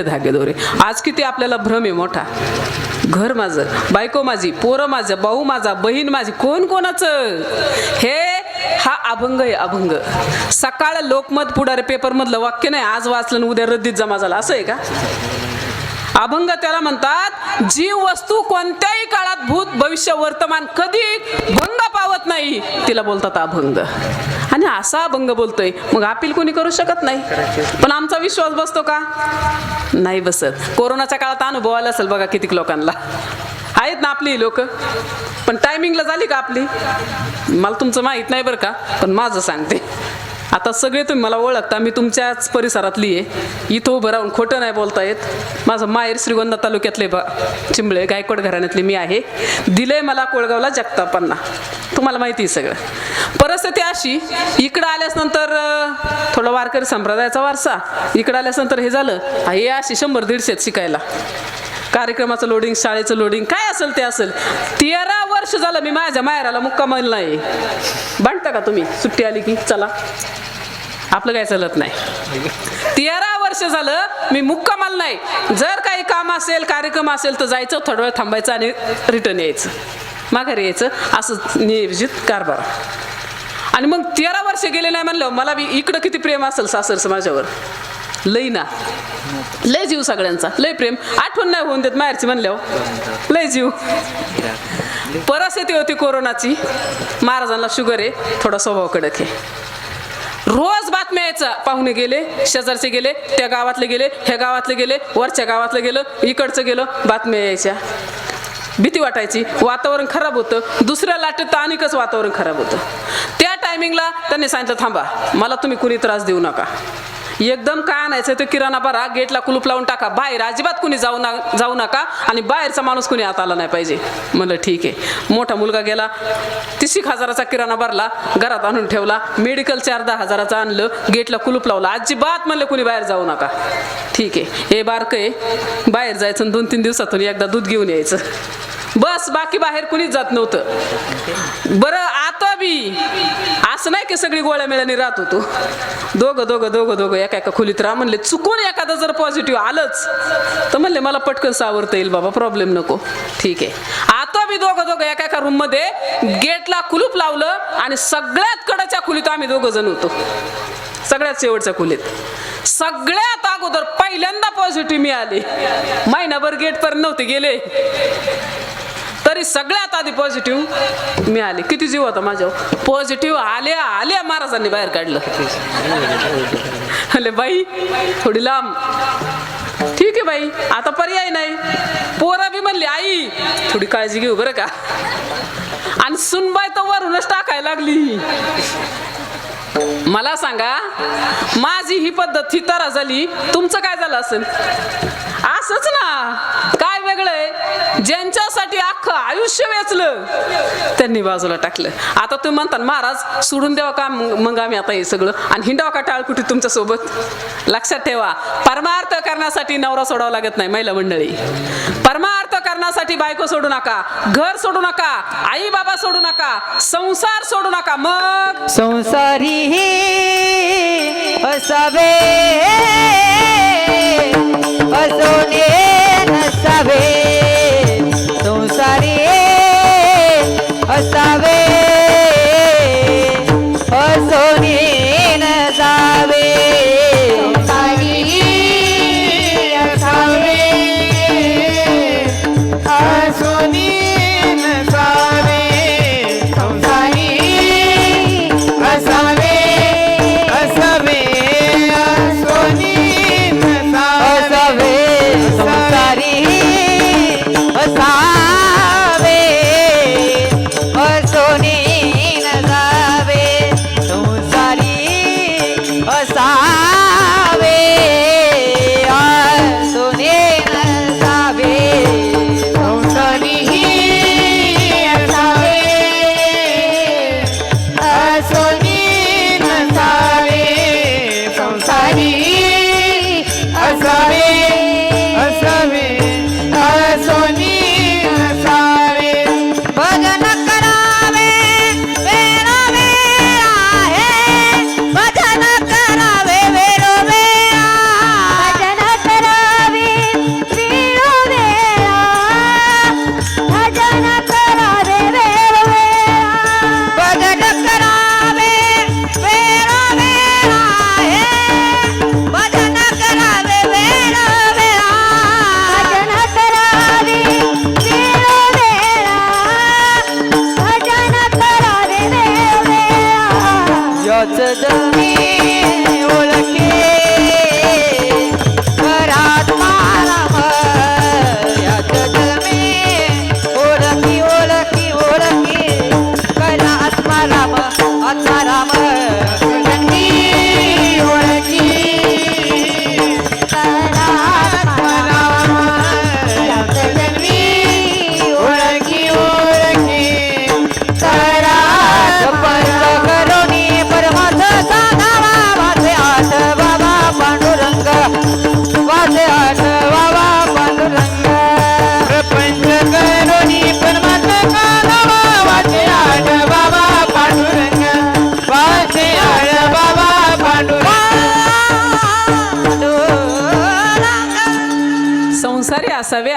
धागे दोरे. आज किती आपल्याला भ्रम आहे मोठा. घर माझं बायको माझी पोरं माझं भाऊ माझा बहीण माझी कोण कोणाचं? हे हा अभंग आहे अभंग. सकाळ लोकमत पुढारे पेपरमधलं वाक्य नाही आज वाचलं उद्या रद्दीत जमा झाला. असं आहे का? अभंग त्याला म्हणतात जी वस्तू कोणत्याही काळात भूत भविष्य वर्तमान कधी भंग पावत नाही. तिला बोलतात अभंग. आणि असा अभंग बोलतोय. मग अपील कोणी करू शकत नाही. पण आमचा विश्वास बसतो का? नाही बसत. कोरोनाच्या काळात अनुभव आला असेल बघा कितीक लोकांना. आहेत ना आपली लोक. पण टायमिंगला झाली का आपली? मला तुमचं माहीत नाही बरं का पण माझं सांगते. आता सगळे तुम्ही मला ओळखता मी तुमच्याच परिसरातली आहे. इथं उभं राहून खोटं नाही बोलता येत माझं माहेर श्रीगोंदा तालुक्यातले बा चिंबळे गायकवाड घराण्यातले मी आहे. दिले मला कोळगावला जगतापांना. तुम्हाला माहिती आहे सगळं. परिस्थिती अशी इकडं आल्यानंतर थोडा थोडं वारकरी संप्रदायाचा वारसा. इकडं आल्यानंतर हे झालं हे अशी शंभर दीडशेत शिकायला. कार्यक्रमाचं लोडिंग शाळेचं लोडिंग काय असेल ते असेल. तेरा वर्ष झालं मी माझ्या माहेराला मुक्कामाल नाही. बांधता का तुम्ही? सुट्टी आली की चला. आपलं काय चालत नाही. तेरा वर्ष झालं मी मुक्कामाल नाही. जर काही काम असेल कार्यक्रम असेल तर जायचं थोडा वेळ थांबायचं आणि रिटर्न यायचं. माघारी यायचं असं नियोजित कारभार. आणि मग तेरा वर्ष गेले नाही म्हणलं मला इकडं किती प्रेम असेल सासरचं माझ्यावर. लई ना. लय जीव सगळ्यांचा. लय प्रेम. आठवण नाही होऊन देत माहेरची म्हणल्यावर. लय जीव. परिस्थिती होती कोरोनाची. महाराजांना शुगर आहे. थोडा स्वभाव कडक आहे. रोज बातम्या यायचा. पाहुणे गेले शेजारचे गेले त्या गावातले गेले ह्या गावातले गेले वरच्या गावातलं गेलं इकडचं गेलं बातम्या यायच्या. भीती वाटायची. वातावरण खराब होतं. दुसऱ्या लाटेत तर अनेकच वातावरण खराब होतं. त्या टायमिंगला त्यांनी सांगितलं थांबा. मला तुम्ही कुणी त्रास देऊ नका. एकदम काय आणायचं ते किराणा भरा गेटला कुलूप लावून टाका. बाहेर अजिबात कुणी जाऊ ना जाऊ नका आणि बाहेरचा माणूस कुणी आत आला नाही पाहिजे. म्हणलं ठीक आहे. मोठा मुलगा गेला तीस एक हजाराचा किराणा भरला घरात आणून ठेवला मेडिकल चार दहा हजाराचं आणलं गेटला कुलूप लावला. अजिबात म्हणलं कुणी बाहेर जाऊ नका. ठीक आहे. हे बारकं आहे. बाहेर जायचं दोन तीन दिवसातून एकदा दूध घेऊन यायचं. बस बाकी बाहेर कुणीच जात नव्हतं. बरं आता बी. असं नाही की सगळी गोळ्या मिळाने राहत होतो. दोघं दोघं दोघं दोघं एका एका खोलीत राहा म्हणले चुकून एखादं जर पॉझिटिव्ह आलंच. तर म्हणले मला पटकन सावरता येईल बाबा प्रॉब्लेम नको. ठीक आहे. आता मी दोघं दोघं एका एका रूममध्ये गेटला कुलूप लावलं आणि सगळ्यात कडच्या खोलीत आम्ही दोघं जण होतो. सगळ्यात शेवटच्या खोलीत. सगळ्यात अगोदर पहिल्यांदा पॉझिटिव्ह मिळाले. महिनाभर गेट पर्यंत नव्हते गेले. तरी सगळ्यात आधी पॉझिटिव्ह मिळाले किती जीव होता माझ्यावर? पॉझिटिव्ह आल्या आले महाराजांनी बाहेर काढलं. अरे बाई थोडी लांब. ठीक आहे बाई आता पर्याय नाही. पोरा बी म्हणली आई थोडी काळजी घेऊ बरं का? आणि सुनबाई तर वरूनच टाकायला लागली. मला सांगा माझी ही पद्धत ही तरा झाली तुमचं काय झालं असेल? असंच ना. काय वेगळं आहे? ज्यांच्यासाठी अख्खं आयुष्य वेचलं त्यांनी बाजूला टाकलं. आता तुम्ही म्हणता ना, महाराज सोडून द्यावा का मग मग आम्ही आता हे सगळं? आणि हिंडावा का टाळकुटी तुमच्यासोबत? लक्षात ठेवा परमार्थ करण्यासाठी नवरा सोडावा लागत नाही महिला मंडळी. परमार्थ करण्यासाठी बायको सोडू नका घर सोडू नका आई बाबा सोडू नका संसार सोडू नका मग संसारी असावे.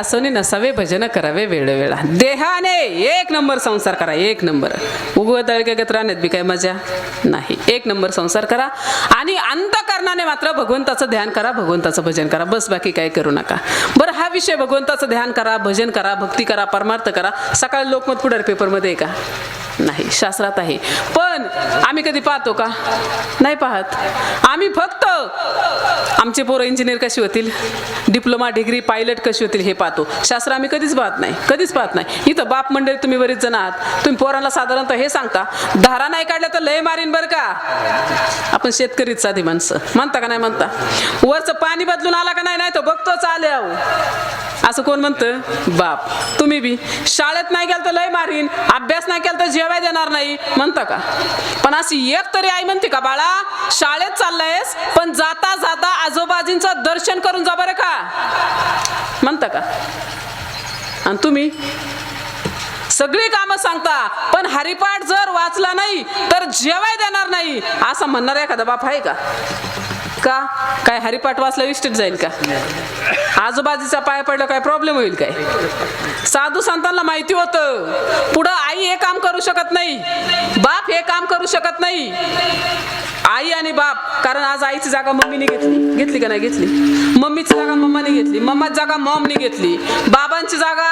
असावे नसावे भजन करावे वेळोवेळा. देहाने एक नंबर संसार करा एक नंबर. उगवत दळगत राहण्यात बी काय मजा नाही. एक नंबर संसार करा आणि अंतकरणाने मात्र भगवंताचं ध्यान करा भगवंताचं भजन करा. बस बाकी काय करू नका. बरं हा विषय भगवंताचं ध्यान करा भजन करा भक्ती करा परमार्थ करा. सकाळी लोकमत पुढार पेपरमध्ये आहे का? नाही शास्त्रात आहे. पण आम्ही कधी पाहतो का? नाही पाहत. आम्ही फक्त आमचे पोरं इंजिनियर कशी होतील? डिप्लोमा डिग्री पायलट कशी होतील हे पाहतो. शास्त्र आम्ही कधीच पाहत नाही. कधीच पाहत नाही. इथं बाप मंडळी तुम्ही बरेच जण आहात. तुम्ही पोरांना साधारणतः हे सांगता धारा नाही काढल्या तर लय मारीन बरं का? आपण शेतकरीच साधी माणसं. म्हणता का नाही म्हणता? वरचं पाणी बदलून आला का नाही? नाही तो बघतोच आल्या अहो. असं कोण म्हणतं? बाप. तुम्ही बी. शाळेत नाही गेलं तर लय मारीन. अभ्यास नाही केला तर जेवाय देणार नाही म्हणतं का? पण अशी एक तरी आई म्हणते का बाळा शाळेत चाललायस पण जाता जाता आजोबाजींचं दर्शन करून जा बरं का. म्हणतं का? आणि तुम्ही? सगळी कामं सांगता पण हरिपाठ जर वाचला नाही तर जेवाय देणार नाही. असं म्हणणार एखादा बाप आहे का? का? काय हरिपाठ वाचला इस्टेट जाईल का? आजूबाजूचा पाय पडला काय प्रॉब्लेम होईल काय? साधू संतांना माहिती होतं. पुढं आई हे काम करू शकत नाही. बाप हे काम करू शकत नाही. आई आणि बाप कारण आज आईची जागा मम्मीने घेतली. घेतली का नाही घेतली? मम्मीची जागा मम्माने घेतली. मम्माची जागा मॉमने घेतली. बाबांची जागा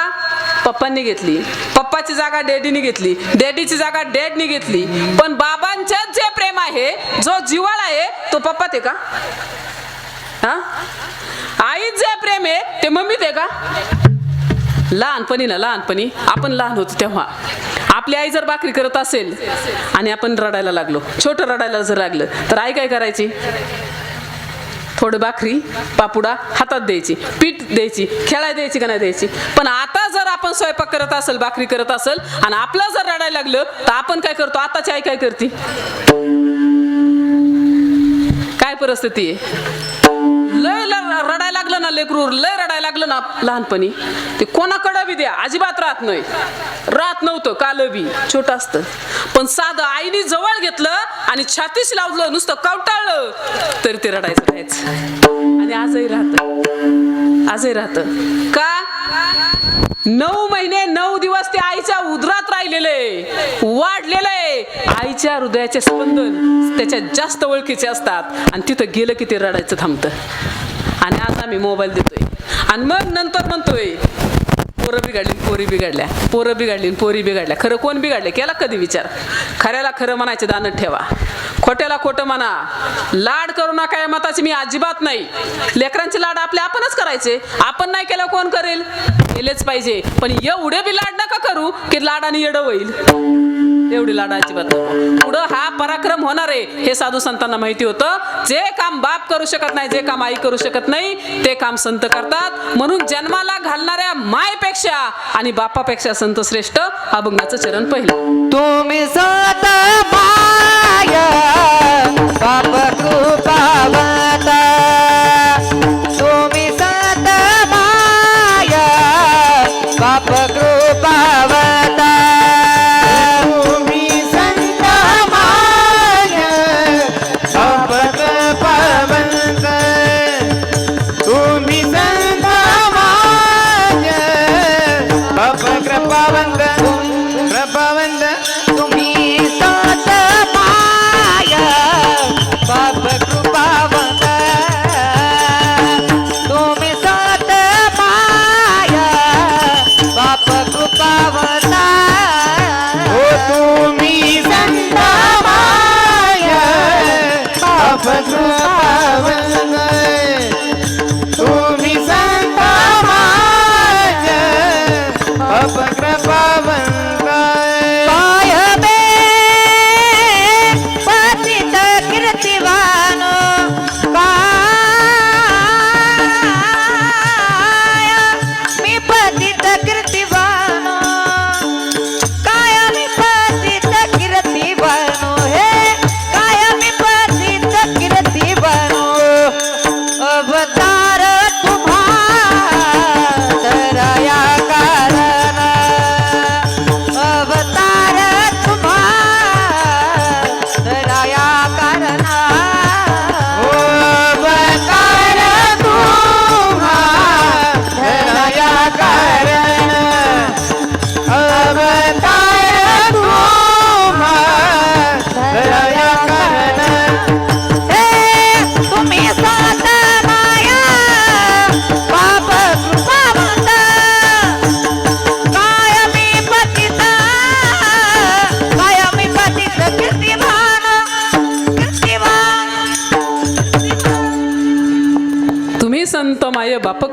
पप्पांनी घेतली. पप्पाची जागा डॅडीने घेतली. डॅडीची जागा डॅडनी घेतली. पण बाबांच्या जे प्रेम आहे जो जिवाळा आहे तो पप्पात आहे का? हा? आईत जे प्रेम आहे ते मम्मीत आहे का? लहानपणी ना लहानपणी. आपण लहान होतो तेव्हा. आपली आई जर भाकरी करत असेल आणि आपण रडायला लागलो छोटं रडायला जर लागलं तर आई काय करायची? थोडं भाकरी पापुडा हातात द्यायची पीठ द्यायची खेळायला द्यायची का नाही द्यायची? पण आता जर आपण स्वयंपाक करत असेल भाकरी करत असेल आणि आपलं जर रडायला लागलं तर आपण काय करतो? आताची आई काय करते? परिस्थिती. आहे लय रडाय रडायला लागलं ना लेकरू लय रडायला लागलं ना लहानपणी. ते कोणाकडं बी द्या अजिबात राहत नाही. राहत नव्हतं काल बी छोट असतं. पण साधं आईने जवळ घेतलं आणि छातीस लावलं नुसतं कवटाळलं तरी ते रडायचं राहायचं आणि आजही राहत. आजही राहत. का? नऊ महिने नऊ दिवस ते आईच्या उदरात राहिलेले. वाढलेले. आईच्या हृदयाचे स्पंदन त्याच्या जास्त ओळखीचे असतात. आणि तिथं गेलं की ते रडायचं थांबतं. आणि आज आम्ही मोबाईल देतोय. आणि मग नंतर म्हणतोय पोरं बिघडली पोरी बिघडल्या. पोरं बिघडली पोरी बिघडल्या. खरं कोण बिघडले? केला कधी विचार? खऱ्याला खरं म्हणायचे दानत ठेवा. खोट्याला खोटं म्हणा. लाड करू नका या मताची मी अजिबात नाही. लेकरांचे लाड आपले आपणच करायचे. आपण नाही केलं कोण करेल? केलेच पाहिजे. पण एवढे बी लाड नका करू की लाडाने येडं होईल. एवढी लाड अजिबात पुढं हा पराक्रम होणार आहे हे साधू संतांना माहिती होतं. जे काम बाप करू शकत नाही जे काम आई करू शकत नाही ते काम संत करतात. म्हणून जन्माला घालणाऱ्या मायपेक्षा आणि बापापेक्षा संत श्रेष्ठ अभंगाचं चरण पहिलं. तुम्ही सत बाप कृपा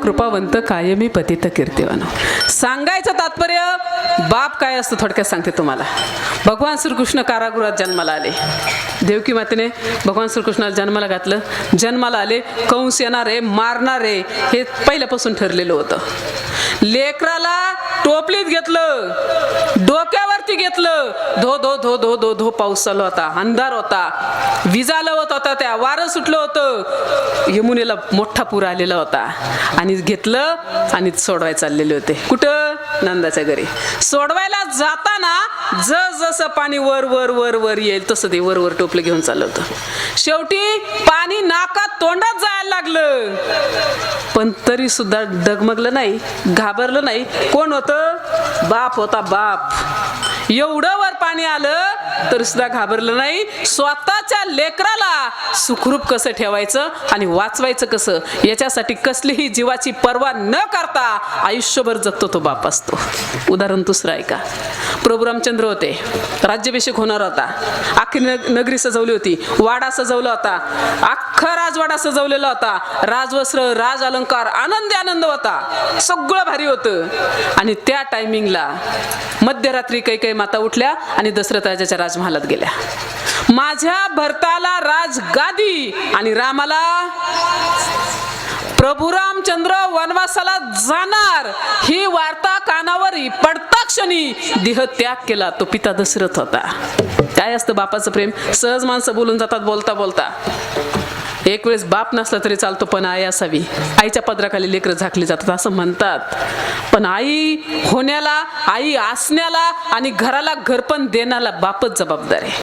कृपावंत कायमी पतित कीर्तिवान. सांगायचं तात्पर्य बाप काय असतं थोडक्यात सांगते तुम्हाला. भगवान श्रीकृष्ण कारागृहात जन्माला आले. देवकी मातेने भगवान श्रीकृष्णाला जन्माला घातलं. जन्माला आले कंस येणारे मारणारे हे पहिल्यापासून ठरलेलं होतं. लेकराला टोपलीत घेतलं. वरती घेतलं. धो धो धो धो धो धो पाऊस चालू होता. अंधार होता. विजा लवत होता त्या. वारं सुटलं होतं. यमुनेला मोठा पूर आलेला होता. आणि घेतलं आणि सोडवाय चाललेले होते. कुठं? नंदाच्या घरी. सोडवायला जाताना जस जसं पाणी वर वर वर वर येईल तसं ते वर वर टोपलं घेऊन चाललं होतं. शेवटी पाणी नाकात तोंडात जायला लागलं. पण तरी सुद्धा डगमगलं नाही घाबरलं नाही. कोण होतं? बाप होता बाप. एवढं वर पाणी आलं तर सुद्धा घाबरलं नाही. स्वतःच्या लेकराला सुखरूप कसं ठेवायचं आणि वाचवायचं कसं? याच्यासाठी कसलीही जीवाची पर्वा न करता आयुष्यभर जगतो तो बाप असतो. उदाहरण दुसरं आहे का? प्रभू रामचंद्र होते. राज्याभिषेक होणार होता. अख्खी नग- नगरी सजवली होती. वाडा सजवला होता. अख्खा राजवाडा सजवलेला होता. राजवस्त्र राज अलंकार आनंदी आनंद होता. सगळं भारी होतं. आणि त्या टायमिंगला मध्यरात्री काही काही माता उठल्या आणि दशरथ राजाच्या राजमहालात गेल्या. माझ्या भरताला राज गादी आणि रामाला प्रभू रामचंद्र वनवासाला जाणार. ही वार्ता कानावर पडता क्षणी देह त्याग केला. तो पिता दशरथ होता. काय असतं बापाचं प्रेम? सहज माणसं बोलून जातात बोलता बोलता. एक वेळेस बाप नसला तरी चालतो पण आई असावी. आईच्या पदराखाली लेकरं झाकली जातात असं म्हणतात. पण आई होण्याला आई असण्याला आणि घराला घरपण देण्याला बापच जबाबदार आहे.